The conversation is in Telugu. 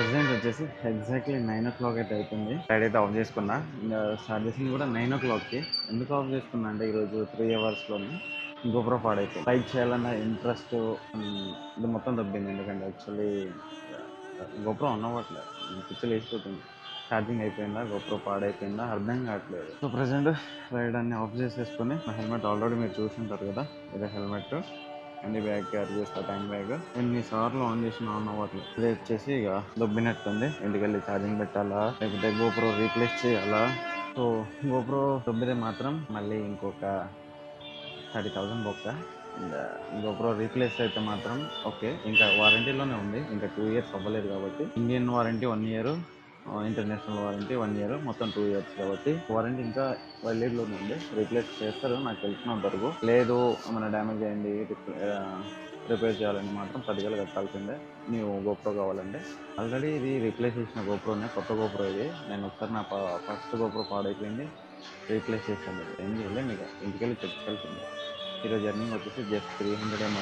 ప్రెసెంట్ వచ్చేసి ఎగ్జాక్ట్లీ నైన్ ఓ క్లాక్ అయితే అవుతుంది రైడ్ అయితే ఆఫ్ చేసుకున్నా. స్టార్ట్ చేసింది కూడా నైన్ ఓ క్లాక్కి. ఎందుకు ఆఫ్ చేసుకున్నా అంటే ఈరోజు త్రీ అవర్స్లోనే గోప్రో పాడైపోయింది బైక్ చేయాలన్న ఇంట్రెస్ట్ ఇది మొత్తం తప్పింది ఎందుకంటే యాక్చువల్లీ గోప్రో ఉన్నవట్లేదు పిచ్చలు వేసిపోతుంది ఛార్జింగ్ అయిపోయిందా? గోప్రో పాడైపోయిందా అర్థం కావట్లేదు. సో ప్రజెంట్ రైడ్ అన్ని ఆఫ్ చేసేసుకొని నా హెల్మెట్ ఆల్రెడీ మీరు చూసుంటారు కదా. ఇదే హెల్మెట్ అన్ని బ్యాగ్ క్యారీ చేస్తా టైం బ్యాగ్ ఎన్నిసార్లు ఆన్ చేసిన ఆన్ అవ్వట్లేదు. ఇది వచ్చేసి ఇక దొబ్బినట్టుంది ఇంటికి వెళ్ళి ఛార్జింగ్ పెట్టాలా? లేకపోతే గోప్రో రీప్లేస్ చేయాలా? సో గోప్రో దొబ్బితే మాత్రం మళ్ళీ ఇంకొక థర్టీ థౌసండ్ బొక్క. గోప్రో రీప్లేస్ uh, అయితే మాత్రం ఓకే ఇంకా వారంటీలోనే ఉంది. ఇంకా టూ ఇయర్స్ అవ్వలేదు కాబట్టి. Indian warranty one year international warranty one year మొత్తం టూ ఇయర్స్ కాబట్టి వారంటీ ఇంకా లోనే ఉంది. రీప్లేస్ చేస్తారు నాకు తెలిసినంత వరకు. లేదు మన డ్యామేజ్ అయింది రిపేర్ చేయాలని మాత్రం పదివేలు కట్టాల్సిందే. నీవు గోప్రో కావాలంటే. ఆల్రెడీ ఇది రీప్లేస్ చేసిన గోప్రోనే కొత్త గోప్రో ఇది. నేను ఒకసారి నా ఫస్ట్ గోప్రో పాడైపోయింది రీప్లేస్ చేసాను ఏం చేయలేదు మీకు ఇంటికెళ్ళి తెచ్చుకెళ్తుంది. ఈరోజు జర్నీ వచ్చేసి జస్ట్ త్రీ హండ్రెడ్ ఏమో